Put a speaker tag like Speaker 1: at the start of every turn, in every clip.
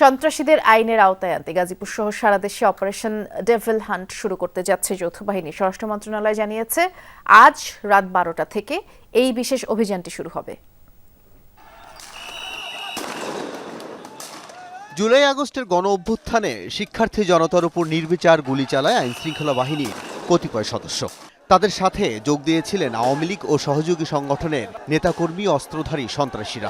Speaker 1: সন্ত্রাসীদের আইনের আওতায় আনতে গাজীপুর সহ সারা দেশে অপারেশন ডেভিল হান্ট শুরু করতে যাচ্ছে যৌথ বাহিনী। স্বরাষ্ট্র মন্ত্রণালয় জানিয়েছে, আজ রাত বারোটা থেকে এই বিশেষ অভিযানটি শুরু হবে।
Speaker 2: জুলাই আগস্টের গণ অভ্যুত্থানে শিক্ষার্থী জনতার উপর নির্বিচার গুলি চালায় আইনশৃঙ্খলা বাহিনীর কতিপয় সদস্য। তাদের সাথে যোগ দিয়েছিলেন আওয়ামী লীগ ও সহযোগী সংগঠনের নেতাকর্মী, অস্ত্রধারী সন্ত্রাসীরা।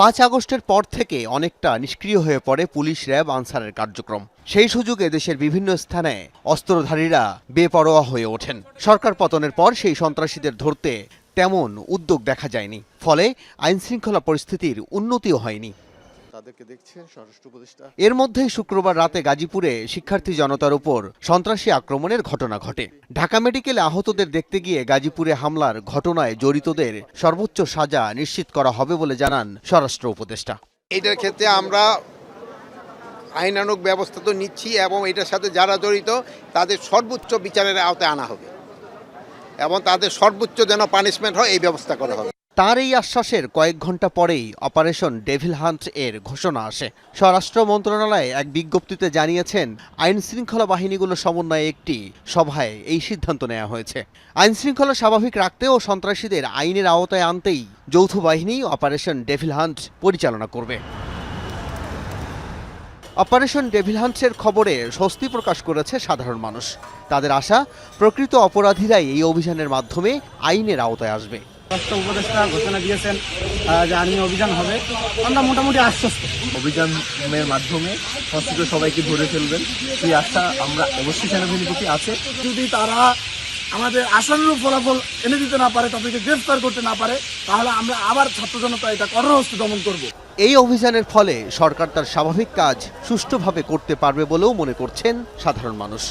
Speaker 2: পাঁচ আগস্টের পর থেকে অনেকটা নিষ্ক্রিয় হয়ে পড়ে পুলিশ র্যাব আনসারের কার্যক্রম। সেই সুযোগে দেশের বিভিন্ন স্থানে অস্ত্রধারীরা বেপরোয়া হয়ে ওঠেন। সরকার পতনের পর সেই সন্ত্রাসীদের ধরতে তেমন উদ্যোগ দেখা যায়নি। ফলে আইনশৃঙ্খলা পরিস্থিতির উন্নতিও হয়নি।
Speaker 3: তাদেরকে দেখছেন স্বরাষ্ট্র উপদেষ্টা।
Speaker 2: এর মধ্যেই শুক্রবার রাতে গাজীপুরে শিক্ষার্থী জনতার উপর সন্ত্রাসী আক্রমণের ঘটনা ঘটে। ঢাকা মেডিকেলে আহতদের দেখতে গিয়ে গাজীপুরে হামলার ঘটনায় জড়িতদের সর্বোচ্চ সাজা নিশ্চিত করা হবে বলে জানান স্বরাষ্ট্র উপদেষ্টা।
Speaker 4: এটার ক্ষেত্রে আমরা আইনানুগ ব্যবস্থা তো নিচ্ছি এবং এটার সাথে যারা জড়িত তাদের সর্বোচ্চ বিচারের আওতায় আনা হবে। এবং তাদের সর্বোচ্চ যেন পানিশমেন্ট হয় এই ব্যবস্থা করা হবে।
Speaker 2: তার এই আশ্বাসের কয়েক ঘণ্টা পরেই অপারেশন ডেভিল হান্ট এর ঘোষণা আসে। স্বরাষ্ট্র মন্ত্রণালয় এক বিজ্ঞপ্তিতে জানিয়েছেন আইন শৃঙ্খলা বাহিনীগুলো সমন্বয়ে একটি সভায় এই সিদ্ধান্ত নেওয়া হয়েছে। আইন শৃঙ্খলা স্বাভাবিক রাখতে ও সন্ত্রাসীদের আইনের আওতায় আনতেই যৌথ বাহিনী অপারেশন ডেভিল হান্ট পরিচালনা করবে। অপারেশন ডেভিল হান্টসের খবরে স্বস্তি প্রকাশ করেছে সাধারণ মানুষ। তাদের আশা, প্রকৃত অপরাধীরাই এই অভিযানের মাধ্যমে আইনের আওতায় আসবে।
Speaker 5: স্বাস্থ্য উপদেষ্টা ঘোষণা দিয়েছেন যে আর্মি অভিযান হবে। আমরা মোটামুটি আশ্বস্ত।
Speaker 6: অভিযানের মাধ্যমে হসপিটাল সবাইকে ধরে ফেলবেন। সেই আশা আমরা অবশ্যই সেনাবাহিনীর প্রতি আছে।
Speaker 5: যদি তারা আমাদের আশানুরূপ ফলাফল এনে দিতে না পারে তাদেরকে গ্রেফতার করতে না পারে তাহলে আমরা আবার ছাত্র জনতা এটা কর্মহস্তে দমন করব।
Speaker 2: এই অভিযানের ফলে সরকার তার স্বাভাবিক কাজ সুষ্ঠুভাবে করতে পারবে বলেও মনে করছেন সাধারণ মানুষ।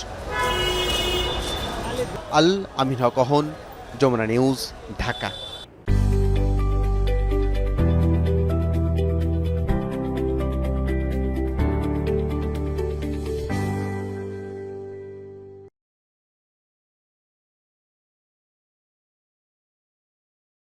Speaker 2: আল আমিন হক অহন যমুনা নিউজ ঢাকা।